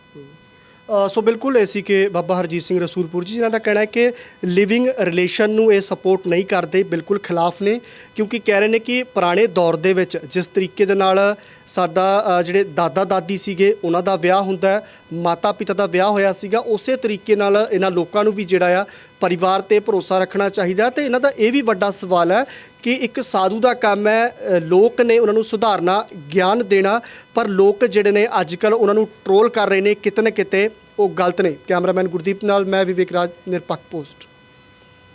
ਅ, ਸੋ ਬਿਲਕੁਲ ਇਹ ਸੀ ਕਿ ਬਾਬਾ ਹਰਜੀਤ ਸਿੰਘ ਰਸੂਲਪੁਰ ਜੀ ਜਿਨ੍ਹਾਂ ਦਾ ਕਹਿਣਾ ਹੈ ਕਿ ਲਿਵਿੰਗ ਰਿਲੇਸ਼ਨ ਨੂੰ ਇਹ ਸਪੋਰਟ ਨਹੀਂ ਕਰਦੇ ਬਿਲਕੁਲ ਖਿਲਾਫ ਨੇ ਕਿਉਂਕਿ ਕਹਿ ਰਹੇ ਨੇ ਕਿ ਪੁਰਾਣੇ ਦੌਰ ਦੇ ਵਿੱਚ ਜਿਸ ਤਰੀਕੇ ਦੇ ਨਾਲ ਸਾਡਾ ਜਿਹੜੇ ਦਾਦਾ ਦਾਦੀ ਸੀਗੇ, ਉਹਨਾਂ ਦਾ ਵਿਆਹ ਹੁੰਦਾ ਮਾਤਾ ਪਿਤਾ ਦਾ ਵਿਆਹ ਹੋਇਆ ਸੀਗਾ। ਉਸੇ ਤਰੀਕੇ ਨਾਲ ਇਹਨਾਂ ਲੋਕਾਂ ਨੂੰ ਵੀ ਜਿਹੜਾ ਆ, ਪਰਿਵਾਰ ਤੇ ਭਰੋਸਾ ਰੱਖਣਾ ਚਾਹੀਦਾ ਤੇ ਇਹਨਾਂ ਦਾ ਇਹ ਵੀ ਵੱਡਾ ਸਵਾਲ ਹੈ ਕਿ ਇੱਕ ਸਾਧੂ ਦਾ ਕੰਮ ਹੈ ਲੋਕ ਨੇ ਉਹਨਾਂ ਨੂੰ ਸੁਧਾਰਨਾ, ਗਿਆਨ ਦੇਣਾ, ਪਰ ਲੋਕ ਜਿਹੜੇ ਨੇ ਅੱਜ ਕੱਲ ਉਹਨਾਂ ਨੂੰ ਟਰੋਲ ਕਰ ਰਹੇ ਨੇ ਕਿਤੇ ਨਾ ਕਿਤੇ, ਉਹ ਗਲਤ ਨੇ। ਕੈਮਰਾਮੈਨ ਗੁਰਦੀਪ ਨਾਲ ਮੈਂ ਵਿਵੇਕ ਰਾਜ, ਨਿਰਪੱਖ ਪੋਸਟ।